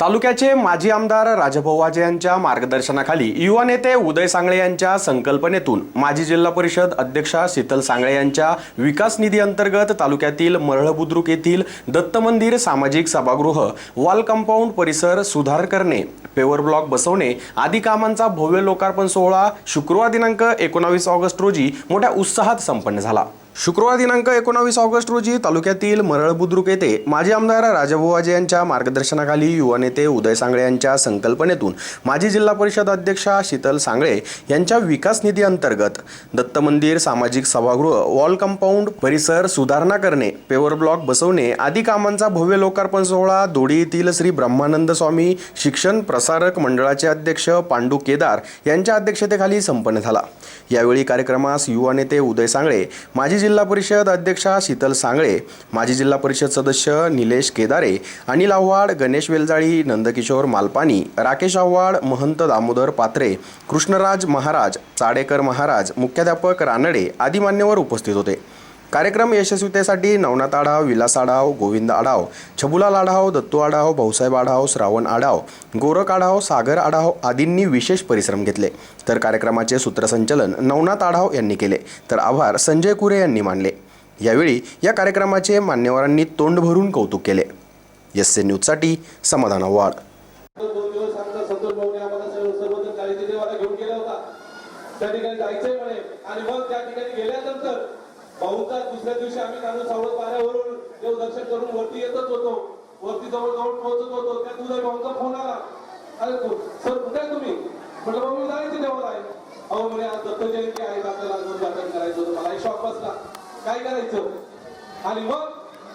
तालुक्याचे माजी आमदार राजाभाऊ वाजे यांच्या मार्गदर्शनाखाली युवा नेते उदय सांगळे यांच्या संकल्पनेतून माजी जिल्हा परिषद अध्यक्षा शीतल सांगळे यांच्या विकास निधी अंतर्गत तालुक्यातील मरळ बुद्रुक येथील दत्त मंदिर सामाजिक सभागृह वॉल कंपाऊंड परिसर सुधार करणे पेवर ब्लॉक बसवणे आदी कामांचा भव्य लोकार्पण सोहळा शुक्रवार दिनांक एकोणावीस ऑगस्ट रोजी मोठ्या उत्साहात संपन्न झाला. शुक्रवार दिनांक एकोणावीस ऑगस्ट रोजी तालुक्यातील मरळ बुद्रुक येथे माजी आमदार राजाभावाजे यांच्या मार्गदर्शनाखाली युवा नेते उदय सांगळे यांच्या संकल्पनेतून माजी जिल्हा परिषद अध्यक्षा शीतल सांगळे यांच्या विकास निधी अंतर्गत दत्त मंदिर सामाजिक सभागृह वॉल कंपाऊंड परिसर सुधारणा करणे पेवर ब्लॉक बसवणे आदी कामांचा भव्य लोकार्पण सोहळा दोडी येथील श्री ब्रह्मानंद स्वामी शिक्षण प्रसारक मंडळाचे अध्यक्ष पांडू केदार यांच्या अध्यक्षतेखाली संपन्न झाला. यावेळी कार्यक्रमास युवा नेते उदय सांगळे माजी जिल्हा परिषद अध्यक्षा शीतल सांगळे माजी जिल्हा परिषद सदस्य निलेश केदारे अनिल आव्हाड गणेश वेलजाळी नंदकिशोर मालपानी राकेश आव्हाड महंत दामोदर पात्रे कृष्णराज महाराज चाडेकर महाराज मुख्याध्यापक रानडे आदी मान्यवर उपस्थित होते. कार्यक्रम यशस्वीतेसाठी नवनाथ आढाव विलास आढाव गोविंद आढाव छबुलाल आढाव दत्तू आढाव भाऊसाहेब आढाव श्रावण आढाव गोरख आढाव सागर आढाव आदींनी विशेष परिश्रम घेतले. तर कार्यक्रमाचे सूत्रसंचलन नवनाथ आढाव यांनी केले. तर आभार संजय कुरे यांनी मानले. यावेळी या कार्यक्रमाचे मान्यवरांनी तोंड भरून कौतुक केले. एस ए न्यूजसाठी समाधान वाढ दोन दिवस आमचा संतोष भाऊने आम्हाला सर्व सर्वजण काळजी देवाला घेऊन गेला होता त्या ठिकाणी जायचंय म्हणे आणि मग त्या ठिकाणी गेल्यानंतर भाऊचा दुसऱ्या दिवशी आम्ही कानू सावळ पाऱ्यावरून देव दर्शन करून वरती येतच होतो वरती जवळ जवळ पोहोचत होतो त्या तुझ्या भाऊचा फोन आला. अरे तू सर कुठे तुम्ही? म्हटलं भाऊ मी जायचं देवाला आहे. अहो म्हणे आज दत्त जयंती आहे आपल्याला अजून जागरण करायचं होतं मला शॉक बसला. काय करायचं? आणि मग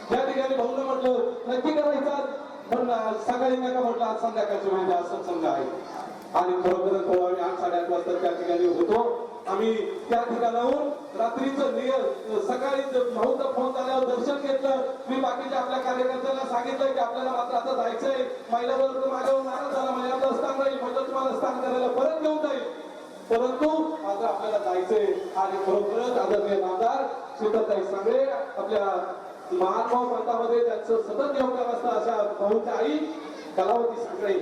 त्या ठिकाणी भाऊनं म्हटलं नक्की करायचं आज? पण सकाळी नका म्हटलं आज संध्याकाळची वेळ आज सत्संग आहे. आणि खरोखर आम्ही आठ साडेआठ वाजता त्या ठिकाणी होतो. आम्ही त्या ठिकाणाहून रात्रीचं निय सकाळी भाऊचा फोन झाल्यावर दर्शन घेतलं. मी बाकीच्या आपल्या कार्यकर्त्यांना सांगितलं की आपल्याला मात्र आता जायचंय. महिला वर्ग माझ्यावर नाराज झाला. म्हणजे महिला स्थान राहील. म्हणजे तुम्हाला स्थान करायला परत घेऊन जाईल. परंतु आता आपल्याला जायचंय. आणि खरोखरच आदरणीय नामदार शीतलताई सांगळे आपल्या महात्मा पंथामध्ये त्यांचं सतत योगदान असतं अशा भाऊच्या आई कलावती सांगळे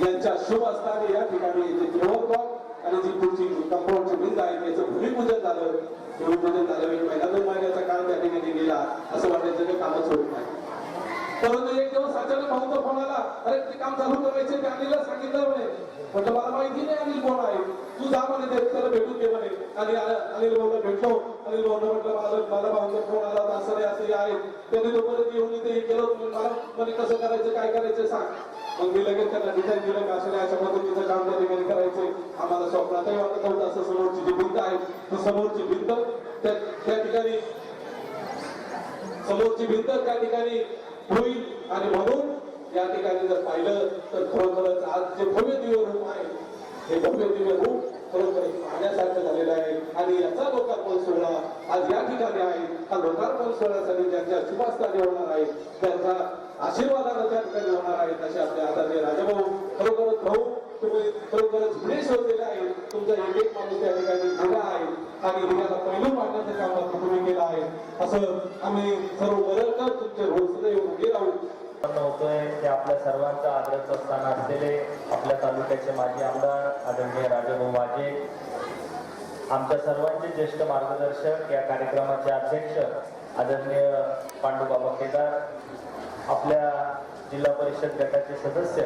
यांच्या शुभ असताना या ठिकाणी आणि जी पुढची कंपाऊंडची भिंत आहे त्याचं भूमिपूजन झालं. भूमिपूजन झालं एक महिना दोन महिन्याचा काळ त्या ठिकाणी गेला. असं वाटायचं की कामच होत नाही परंतु एक दिवस अचानक भाऊचा फोन आला. अरे ते काम चालू करायचे ते अनिलला सांगितलं म्हणे. म्हटलं मला माहिती नाही अनिल कोण आहे. तू जा म्हणे ते त्याला भेटून घे म्हणे. आणि अनिल भाऊला भेटलो. अनिल भाऊला म्हटलं मला मला भाऊचा फोन आला होता असं रे असं आहे. त्यांनी तो येऊन इथे केलं तुम्ही मला म्हणे कसं करायचं काय करायचं सांग. मग मी लगेच त्यांना डिझाईन दिलं का असं नाही अशा पद्धतीचं काम आम्हाला स्वप्नातही वाटत नव्हतं असं समोरची जी भिंत आहे ती समोरची भिंत त्या ठिकाणी समोरची भिंत त्या ठिकाणी होईल. आणि म्हणून या ठिकाणी जर पाहिलं तर खरोखरच आज जे भव्य दिव्य रूप आहे हे भव्य दिव्य रूप खरोखर पाहण्यासारखं झालेलं आहे. आणि याचा लोकार्पण सोहळा आज या ठिकाणी आहे. हा लोकार्पण सोहळ्यासाठी ज्यांच्या शुभास्थानी होणार आहे त्यांचा आशीर्वादानं त्या ठिकाणी होणार आहे. तसे आपले आदरणीय राजभाऊ खरोखरच भाऊ तुम्ही खरोखरच पुढे शोधलेलं आहे. तुमचा एक एक माणूस त्या ठिकाणी गेला आहे. आणि हिऱ्याला पहिलं मांडण्याचं काम तुम्ही केलं आहे. असं आम्ही सर्व वरळकर तुमचे रोज सदैव उभे राहू. होतोय ते आपल्या सर्वांचा आदराचं स्थान असलेले आपल्या तालुक्याचे माजी आमदार आदरणीय राजाभाऊ वाजे आमच्या सर्वांचे ज्येष्ठ मार्गदर्शक या कार्यक्रमाचे अध्यक्ष आदरणीय पांडुबाबा केदार आपल्या जिल्हा परिषद गटाचे सदस्य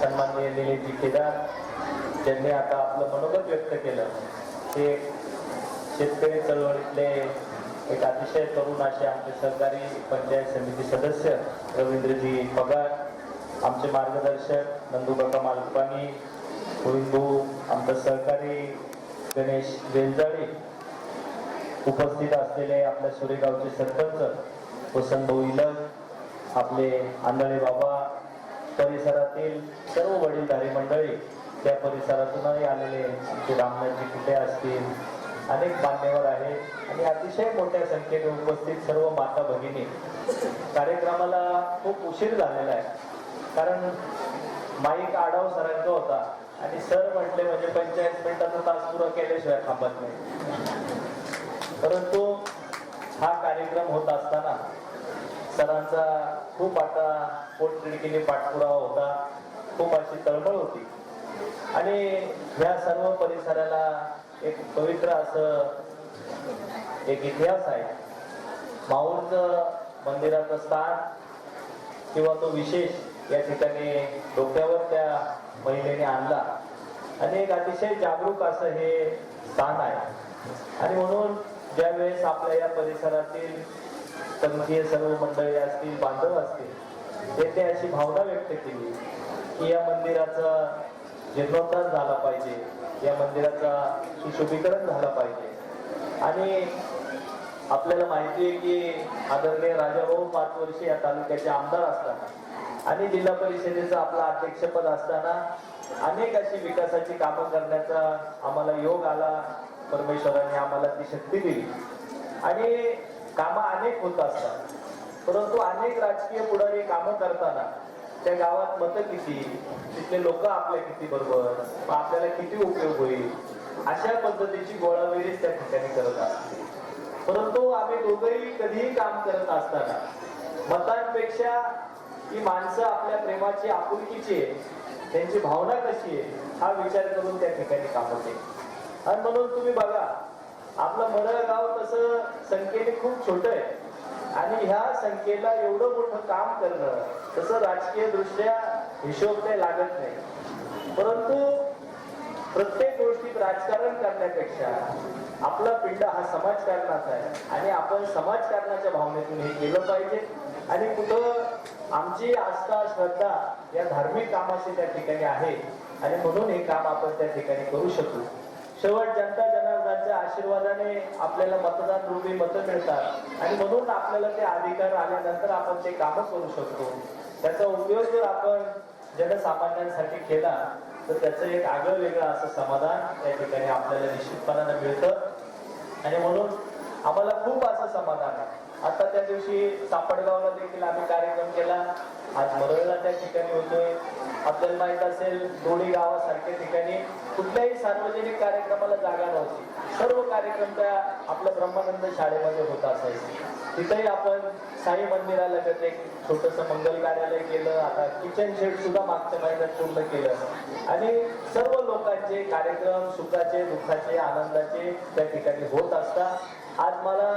सन्माननीय निलेशजी केदार ज्यांनी आता आपलं मनोगत व्यक्त केलं ते शेतकरी चळवळीतले एक अतिशय तरुण असे आमचे सहकारी पंचायत समिती सदस्य रवींद्रजी पगार आमचे मार्गदर्शक नंदुकाका मालपानी गोविंदू आमचा सहकारी गणेश बेलजाळे उपस्थित असलेले आपल्या सुरेगावचे सरपंच वसंतभाऊ इलक आपले आंधळे बाबा परिसरातील सर्व वडीलधारी मंडळी त्या परिसरातूनही आलेले आमचे रामनाथजी कुठे असतील? अनेक मान्यवर आहेत आणि अतिशय मोठ्या संख्येने उपस्थित सर्व माता भगिनी. कार्यक्रमाला खूप उशीर झालेला आहे. कारण माईक आढाव सरांचा होता आणि सर म्हटले म्हणजे पंचेचाळीस मिनिटाचा तास पुरा केल्याशिवाय थांबत नाही. परंतु हा कार्यक्रम होत असताना सरांचा खूप आता पोटतिडकीने पाठपुरावा होता. खूप अशी तळमळ होती. आणि ह्या सर्व परिसराला एक पवित्र असं एक इतिहास आहे. माऊरचं मंदिराचं स्थान किंवा तो विशेष या ठिकाणी डोक्यावर त्या महिलेने आणला. आणि एक अतिशय जागरूक असं हे स्थान आहे. आणि म्हणून ज्यावेळेस आपल्या या परिसरातील संघीय सर्व मंडळी असतील बांधव असतील ते अशी भावना व्यक्त केली की या मंदिराचा जीर्णोद्धार झाला पाहिजे या मंदिराचा सुशोभीकरण झालं पाहिजे. आणि आपल्याला माहिती आहे की आदरणीय राजाभाऊ पाच वर्ष या तालुक्याचे आमदार असताना आणि जिल्हा परिषदेचं आपलं अध्यक्षपद असताना अनेक अशी विकासाची कामं करण्याचा आम्हाला योग आला. परमेश्वराने आम्हाला ती शक्ती दिली. आणि कामं अनेक होत असतात. परंतु अनेक राजकीय पुढारी कामं करताना त्या गावात मतं किती तिथले लोक आपल्या किती बरोबर मग आपल्याला किती उपयोग होईल? अशा पद्धतीची गोळाबेरीज त्या ठिकाणी करत असते परंतु आम्ही दोघंही कधीही काम करत असताना मतांपेक्षा ही माणसं आपल्या प्रेमाची आपुलकीची आहे त्यांची भावना कशी आहे हा विचार करून त्या ठिकाणी काम होते आणि म्हणून तुम्ही बघा आपलं मरळ गाव तसं संख्येने खूप छोट आहे. आणि ह्या संख्येला एवढं मोठं काम करणं तसं राजकीय दृष्ट्या हिशोब काही लागत नाही. परंतु प्रत्येक गोष्टीत राजकारण करण्यापेक्षा आपला पिंड हा समाजकारणाचा आहे. आणि आपण समाजकारणाच्या भावनेतून हे केलं पाहिजे. आणि कुठं आमची आस्था श्रद्धा या धार्मिक कामाशी त्या ठिकाणी आहे. आणि म्हणून हे काम आपण त्या ठिकाणी करू शकू. शेवट जनता महाराजांच्या आशीर्वादाने आपल्याला मतदान रूपी मतं मिळतात. आणि म्हणून आपल्याला ते अधिकार आल्यानंतर आपण ते काम करू शकतो. त्याचा उपयोग जर आपण जनसामान्यांसाठी केला तर त्याचं एक आगळं वेगळं असं समाधान त्या ठिकाणी आपल्याला निश्चितपणानं मिळतं. आणि म्हणून आम्हाला खूप असं समाधान आहे. आता त्या दिवशी सापडगावला देखील आम्ही कार्यक्रम केला. आज मरळला त्या ठिकाणी होतोय. आपल्याला माहीत असेल दोन्ही गावासारख्या ठिकाणी. कुठल्याही सार्वजनिक कार्यक्रमाला जागा नव्हती. सर्व कार्यक्रम त्या आपल्या ब्रह्मानंद शाळेमध्ये होत असायचे. तिथेही आपण साई मंदिरालगत एक छोटस मंगल कार्यालय केलं. आता किचन शेड सुद्धा मागच्या महिन्यात पूर्ण केलं. आणि सर्व लोकांचे कार्यक्रम सुखाचे दुःखाचे आनंदाचे त्या ठिकाणी होत असतात. आज मला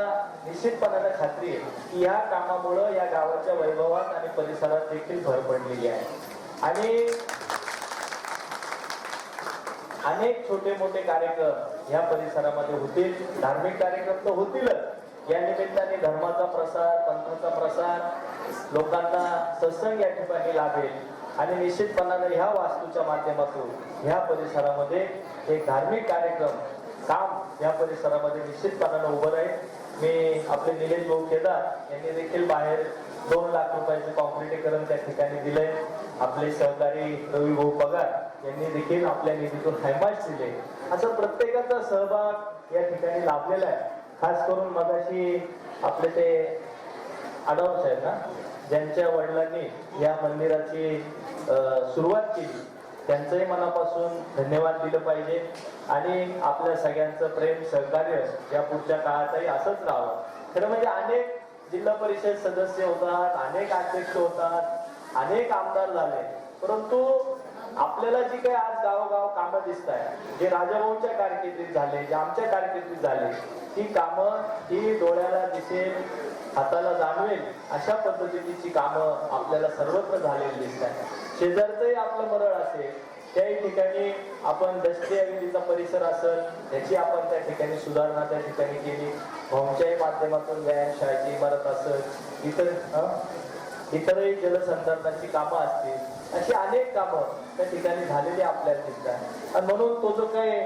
निश्चितपणाने खात्री आहे की या कामामुळं या गावाच्या वैभवात आणि परिसरात देखील भर पडलेली आहे. आणि अनेक छोटे मोठे कार्यक्रम या परिसरामध्ये होतील. धार्मिक कार्यक्रम तर होतीलच. या निमित्ताने धर्माचा प्रसार पंथाचा प्रसार लोकांना सत्संग या ठिकाणी लाभेल. आणि निश्चितपणाने ह्या वास्तूच्या माध्यमातून ह्या परिसरामध्ये एक धार्मिक कार्यक्रम या परिसरामध्ये निश्चितपणाने उभं राहील मी आपले निलेश भाऊ केदार यांनी देखील बाहेर दोन लाख रुपयाचे कॉन्क्रिटीकरण त्या ठिकाणी दिलंय. आपले सहकारी रवी भाऊ पगार यांनी देखील आपल्या निधीतून हैमाश दिले. असं प्रत्येकाचा सहभाग या ठिकाणी लाभलेला आहे. खास करून मगाशी आपले ते आडव आहेत ना ज्यांच्या वडिलांनी या मंदिराची सुरुवात केली. त्यांचंही मनापासून धन्यवाद दिलं पाहिजे. आणि आपल्या सगळ्यांचं प्रेम सहकार्य या पुढच्या काळातही असंच राहावं. खरं म्हणजे अनेक जिल्हा परिषद सदस्य होतात अनेक अध्यक्ष होतात अनेक आमदार झाले. परंतु आपल्याला जी काही आज गावोगाव कामं दिसत आहे जे राजाभाऊच्या कारकिर्दीत झाले जे आमच्या कारकिर्दीत झाले ती कामं ही डोळ्याला दिसेल हाताला जाणवेल अशा पद्धतीची कामं आपल्याला सर्वत्र झालेली दिसत आहे शेजारचंही आपलं मरळ असेल त्याही ठिकाणी आपण दसरी हवेलीचा परिसर असेल त्याची आपण त्या ठिकाणी सुधारणा त्या ठिकाणी केली. होमच्याही माध्यमातून व्यायामशाळेची इमारत असेल इतर इतरही जलसंधारणाची कामं असतील अशी अनेक कामं त्या ठिकाणी झालेली आपल्याला दिसतात. आणि म्हणून तो जो काही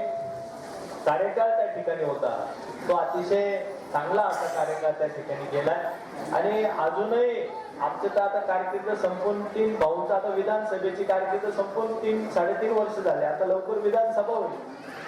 कार्यकाळ त्या ठिकाणी होता तो अतिशय चांगला असा कार्यकाळ त्या ठिकाणी गेलाय. आणि अजूनही आमचं तर आता कारकीर्द संपून तीन भाऊंचं आता विधानसभेची कारकीर्द संपून तीन साडेतीन वर्ष झाले. आता लवकर विधानसभा होईल.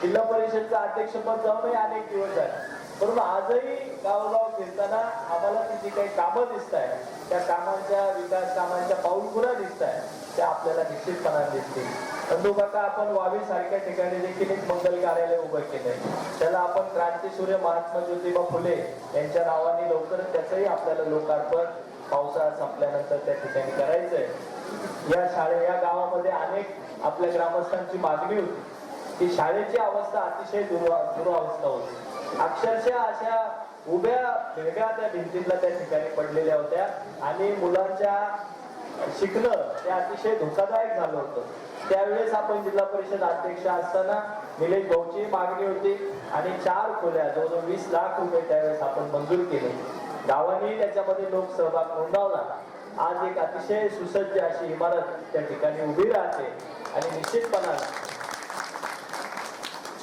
जिल्हा परिषदचं अध्यक्षपद जाऊनही अनेक दिवस झाले. परंतु आजही गावोगाव फिरताना आम्हाला ती जी काही कामं दिसत आहे त्या कामांच्या विकास कामांच्या पाऊलखुणा दिसत आहे त्या आपल्याला निश्चितपणाने दिसतील. परंतु काका आपण वावी सारख्या ठिकाणी देखील एक मंगल कार्यालय उभं केलंय. त्याला आपण क्रांतीसूर्य महात्मा ज्योतिबा फुले यांच्या नावाने लवकर त्याचंही आपल्याला लोकार्पण पावसाळा संपल्यानंतर त्या ठिकाणी करायचंय. या शाळे या गावामध्ये अनेक आपल्या ग्रामस्थांची मागणी होती. की शाळेची अवस्था अतिशय दुर्वा दुरावस्था होती. अक्षरशः अशा उभ्या भेगा त्या भिंतीतला त्या ठिकाणी पडलेल्या होत्या आणि मुलांच्या शिकणं ते अतिशय धोकादायक झालं होतं. त्यावेळेस आपण जिल्हा परिषद अध्यक्ष असताना निलेश भाऊची मागणी होती आणि चार खोल्या जवळजवळ वीस लाख रुपये त्यावेळेस आपण मंजूर केले. गावांनी त्याच्यामध्ये लोक सहभाग नोंदवला. आज एक अतिशय सुसज्ज अशी इमारत त्या ठिकाणी उभी राहते आणि निश्चितपणाने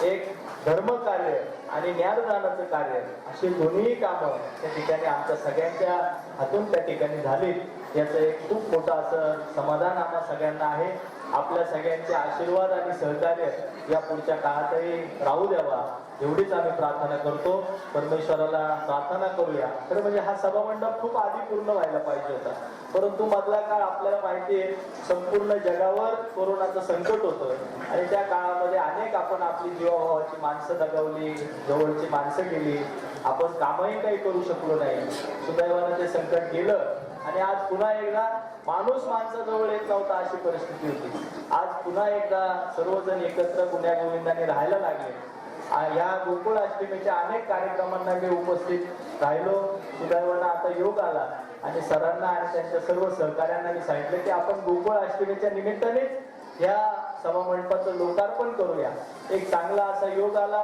एक धर्म कार्य आणि ज्ञानदानाचं कार्य अशी दोन्ही कामं त्या ठिकाणी आमच्या सगळ्यांच्या हातून त्या ठिकाणी झाली याचं एक खूप मोठं असं समाधान आम्हा सगळ्यांना आहे. आपल्या सगळ्यांचे आशीर्वाद आणि सहकार्य या पुढच्या काळातही राहू द्यावा. एवढीच आम्ही प्रार्थना करतो. परमेश्वराला प्रार्थना करूया. खरं म्हणजे हा सभामंडप खूप आधी पूर्ण व्हायला पाहिजे होता. परंतु मधला काळ आपल्याला माहिती आहे संपूर्ण जगावर कोरोनाचं संकट होतं आणि त्या काळामध्ये अनेक आपण आपली जीवाभावाची माणसं दगावली जवळची माणसं गेली. आपण कामही काही करू शकलो नाही. सुदैवानं ते संकट गेलं. आणि आज पुन्हा एकदा माणूस माणसाजवळ येत नव्हता अशी परिस्थिती होती. आज पुन्हा एकदा सर्वजण एकत्र गुन्ह्या गोविंदाने राहायला लागले. या गोकुळ अष्टमीच्या अनेक कार्यक्रमांना मी उपस्थित राहिलो. सुदैवानं आता योग आला आणि सरांना आणि त्यांच्या सर्व सहकाऱ्यांना मी सांगितलं की आपण गोकुळ अष्टमीच्या निमित्तानेच या सभामंडपाचं लोकार्पण करूया. एक चांगला असा योग आला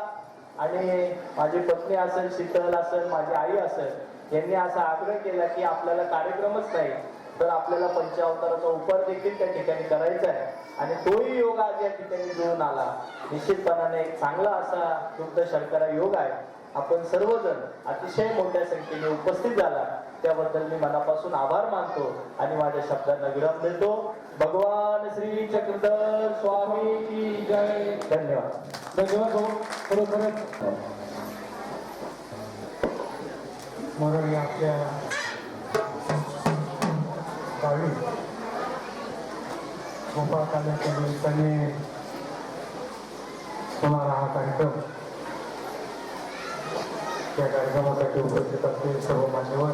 आणि माझी पत्नी असेल शीतल असेल माझी आई असेल यांनी असा आग्रह केला की आपल्याला कार्यक्रमच नाही. तर आपल्याला पंचावताराचा उपार देखील त्या ठिकाणी करायचा आहे. आणि तोही योग आज या ठिकाणी जुळून आला. निश्चितपणाने एक चांगला असा दुग्ध शर्करा योग आहे. आपण सर्वजण अतिशय मोठ्या संख्येने उपस्थित झाला. त्याबद्दल मी मनापासून आभार मानतो आणि माझ्या शब्दांना विराम देतो. भगवान श्री चक्रधर स्वामी की जय. धन्यवाद. धन्यवाद भाऊ. खरोखरच. म्हणून आपल्या गावी गोपाळ काल्याच्या निमित्ताने होणारा हा कार्यक्रम या कार्यक्रमासाठी उपस्थित असलेले सर्व मान्यवर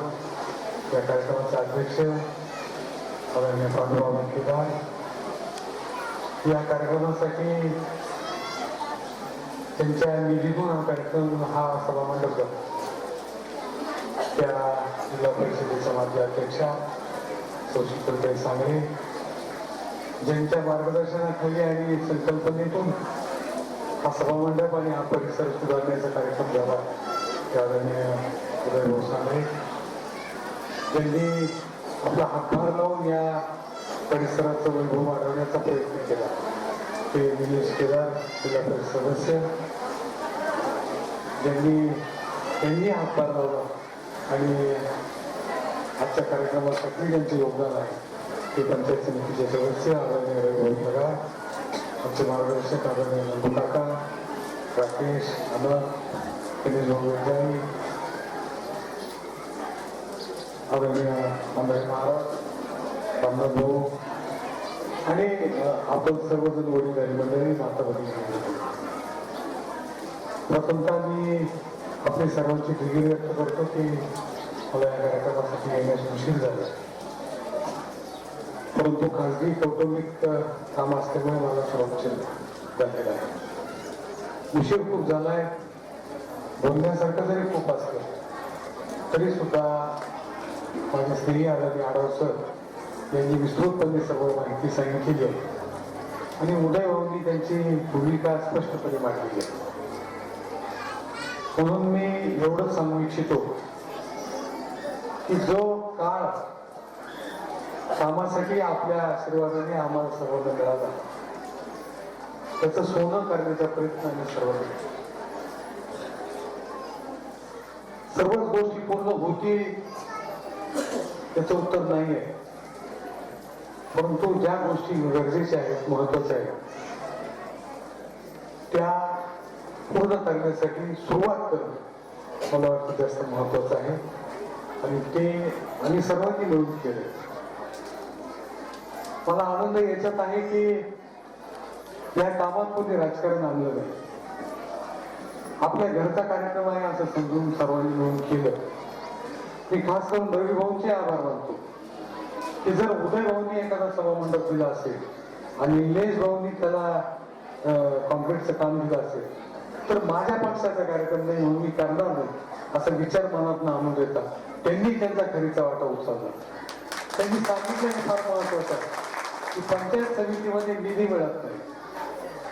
या कार्यक्रमाचे अध्यक्ष आदरणीय पांडुबाबा केदार या कार्यक्रमासाठी त्यांच्या निधीतून हा कार्यक्रम हा सभामंडप जातो त्या जिल्हा परिषदेच्या माझ्या अध्यक्षा सुशीलताई सांगळे ज्यांच्या मार्गदर्शनाखाली आणि संकल्पनेतून हा सभामंडप आणि हा परिसर सुधारण्याचा कार्यक्रम झाला त्या आदरणीय उदयभाऊ सांगळे त्यांनी आपला हातभार लावून या परिसराचा वैभव वाढवण्याचा प्रयत्न केला. ते निलेश केदार जिल्हा परिषद सदस्य. ज्यांनी त्यांनी हातभार लावला आणि आजच्या कार्यक्रमासाठी ज्यांचे योगदान आहे. ते पंचायत समितीचे सदस्य आदरणीय रविभाऊ पगार आमचे मार्गदर्शक आदरणीय नंदू काका राकेश अनंत गणेश भाऊ आदरणीय मंडळी महाराज रामनाथ भाऊ आणि आपण सर्वजण वडीलधारी मंडळी माता भगिनी प्रथमतः मी आपली सर्वांची दिलगिरी व्यक्त करतो की मला या कार्यक्रमासाठी येण्यास उशीर झाला परंतु खाजगी कौटुंबिक काम असल्यामुळे मला सर्वोच्च झालेलं आहे उशीर खूप झालाय बोलण्यासारखं जरी खूप असलं तरी सुद्धा माझे स्नेही आदरणीय आढाव सर यांनी विस्तृतपणे सर्व माहिती सांगितलेली आहे आणि उदय भाऊंनी त्यांची भूमिका स्पष्टपणे मांडलेली आहे म्हणून मी एवढंच सांगू इच्छितो की जो काळ कामासाठी आपल्या आशीर्वादाने आम्हाला सर्वांना मिळाला त्याचं सोनं करण्याचा प्रयत्न आम्ही सर्वांनी सर्वच गोष्टी पूर्ण होती त्याचं उत्तर नाही आहे. परंतु ज्या गोष्टी गरजेच्या आहेत महत्त्वाच्या आहेत त्या पूर्ण करण्यासाठी सुरुवात करणं मला वाटतं जास्त महत्वाचं आहे. आणि ते आम्ही सर्वांनी मिळून केले. मला आनंद याच्यात आहे की या कामात कोणी राजकारण आणलं नाही. आपल्या घरचा कार्यक्रम आहे असं समजून सर्वांनी मिळून केलं. मी खास करून रवी भाऊंचे आभार मानतो. की जर उदय भाऊंनी एखादा सभा मंडप दिला असेल आणि निलेश भाऊंनी त्याला कॉन्क्रीटचं काम दिलं असेल तर माझ्या पक्षाचा कार्यक्रम नाही म्हणून मी करणार नाही असा विचार मनात आणून देतात. त्यांनी त्यांचा खरीचा वाटा उचलला त्यांनी सांगितलं फार महत्वाचं आहे की पंचायत समितीमध्ये निधी मिळत नाही.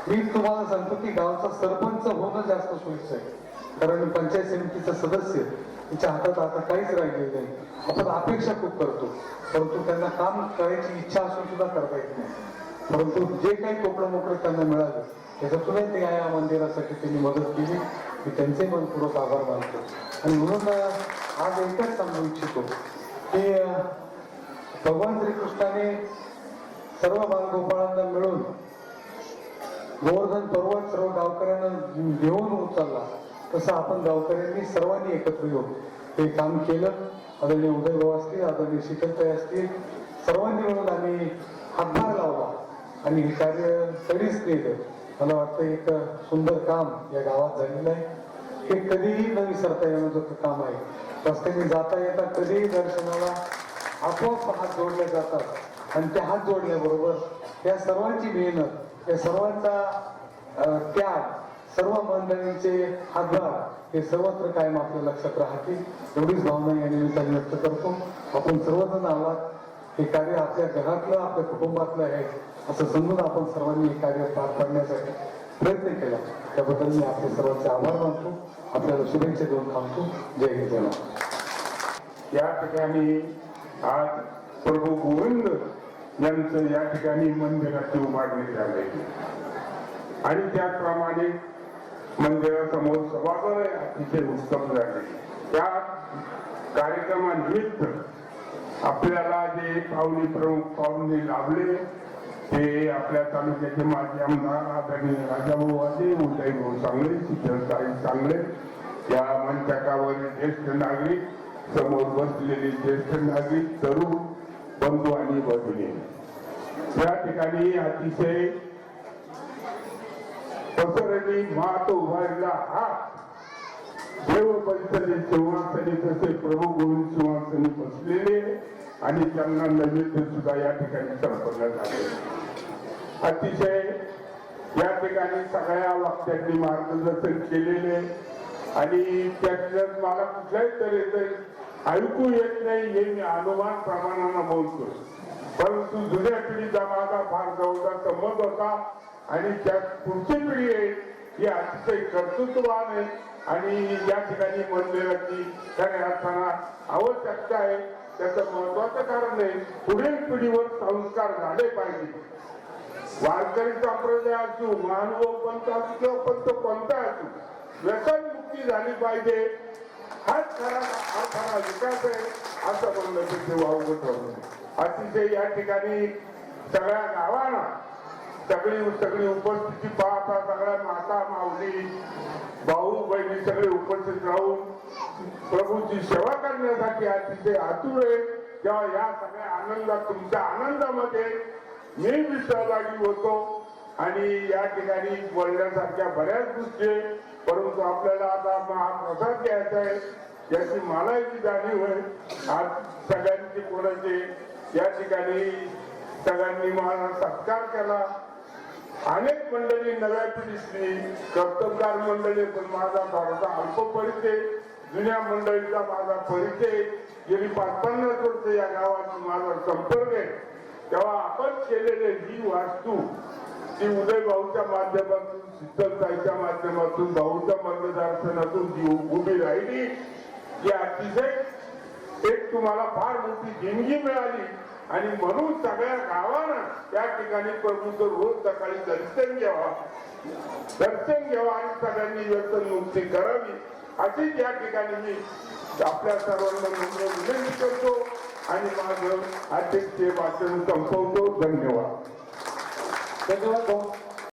मी तुम्हाला सांगतो की गावचा सरपंच होणं जास्त सोयीचं आहे. कारण पंचायत समितीचा सदस्य तिच्या हातात आता काहीच राहिलेलं नाही. आपण अपेक्षा खूप करतो. परंतु त्यांना काम करायची इच्छा असून सुद्धा करता येत नाही. परंतु जे काही कोपडं मोकळं त्यांना मिळालं त्याच्यातूनच ते या मंदिरासाठी त्यांनी मदत केली. मी त्यांचे मनपूर्वक आभार मानतो. आणि म्हणून आज एकच सांगू इच्छितो की भगवान श्रीकृष्णाने सर्व बालगोपाळांना मिळून गोवर्धन पर्वत सर्व गावकऱ्यांना घेऊन उचलला. तसं आपण गावकऱ्यांनी सर्वांनी एकत्र येऊन ते काम केलं. आदरणीय उदय भाऊ असतील आदरणीय शीतलताई असतील सर्वांनी मिळून आम्ही हातभार लावला आणि हे कार्य तडीच नेलं. मला वाटतं एक सुंदर काम या गावात झालेलं आहे. हे कधीही न विसरता येण्याचं काम आहे. रस्त्याने जाता येता कधीही दर्शनाला आपोआप हात जोडले जातात. आणि ते हात जोडल्याबरोबर या सर्वांची मेहनत या सर्वांचा त्याग सर्व मंडळींचे हातभार हे सर्वत्र कायम आपल्या लक्षात राहतील. एवढीच भावना या निमित्ताने व्यक्त करतो. आपण सर्वजण आवाज हे कार्य आपल्या घरातलं आपल्या कुटुंबातलं आहे. असं समजून आपण सर्वांनी हे कार्य पार पाडण्यासाठी प्रयत्न केला. त्याबद्दल मी आपले सर्वांचे आभार मानतो. आपल्याला शुभेच्छा देऊन थांबतो. जय हिंद जय या ठिकाणी आज प्रभू गोविंद यांचं या ठिकाणी मंदिराची उभारणी झाली आणि त्याचप्रमाणे मंदिरासमोर सभागृह अतिशय उत्तम झाले त्या कार्यक्रमानिमित्त आपल्याला जे पाहुणे प्रमुख पाहुणे लाभले ते आपल्या तालुक्याचे माजी आमदार आदरणीय राजाभाऊ वाजे उदयभाऊ चांगले शिक्षणकारी चांगले या मंचकावर ज्येष्ठ नागरिक समोर बसलेले ज्येष्ठ नागरिक तरुण बंधू आणि भगिनी. या ठिकाणी अतिशय पसरणी मात उभारला हा देव परिसरी सिंहासनी तसे प्रभू गोविंद सिंहासनी बसलेले आणि त्यांना नैवेद्य सुद्धा या ठिकाणी संपन्न झाले. अतिशय या ठिकाणी सगळ्या वाक्यांनी मार्गदर्शन केलेले आणि त्याच्यात मला कुठल्याही तऱ्हेचे ऐकू येत नाही हे मी अनुमान प्रमाणानं बोलतो परंतु जुन्या पिढीचा माझा फार जवळचा संबंध होता आणि त्यात पुढची पिढी आहे ही अतिशय कर्तृत्ववान आहे. आणि या ठिकाणी मंदिराची खऱ्या अर्थाना आवश्यकता आहे. त्याचं महत्वाचं कारण आहे पुढील पिढीवर संस्कार झाले पाहिजे. वारकरी संप्रदाय असू महानुभव पंत असू किंवा पंत कोणता असू व्यसनमुक्ती झाली पाहिजे. हाच खरा हा खरा विकास आहे असं म्हणलं की ते वावगं ठरवलं अतिशय या ठिकाणी सगळ्या गावांना सगळी सगळी उपस्थिती पाहता सगळ्या माता माऊली भाऊ बहिणी सगळे उपस्थित राहून प्रभूची सेवा करण्यासाठी अतिशय आतुर आहे. तेव्हा या सगळ्या आनंदात तुमच्या आनंदामध्ये मी बी सहभागी होतो आणि या ठिकाणी बोलण्यासारख्या बऱ्याच गोष्टी परंतु आपल्याला आता महाप्रसाद घ्यायचा आहे. याची मलाही जाणीव आहे. आज सगळ्यांची कोणाचे या ठिकाणी सगळ्यांनी मला सत्कार केला. अनेक मंडळी नव्याची दिसली कर्तबगार मंडळी पण माझा थोडासा अल्प परिचय जुन्या मंडळीचा माझा परिचय गेली पाच पन्नास वर्ष या गावात माझा संपर्क आहे. तेव्हा आपण केलेले ही वास्तू ती उदय भाऊच्या माध्यमातून शीतलताईच्या माध्यमातून भाऊच्या मार्गदर्शनातून जी उभी राहिली ती अतिशय एक तुम्हाला फार मोठी देणगी मिळाली. आणि म्हणून सगळ्या गावानं त्या ठिकाणी प्रभूचं रोज सकाळी दर्शन घ्यावा. दर्शन घ्यावा आणि सगळ्यांनी व्यसन मुक्ती करावी. अशी या ठिकाणी मी आपल्या सर्वांना विनंती करतो आणि माझं अध्यक्ष भाषण संपवतो. धन्यवाद. धन्यवाद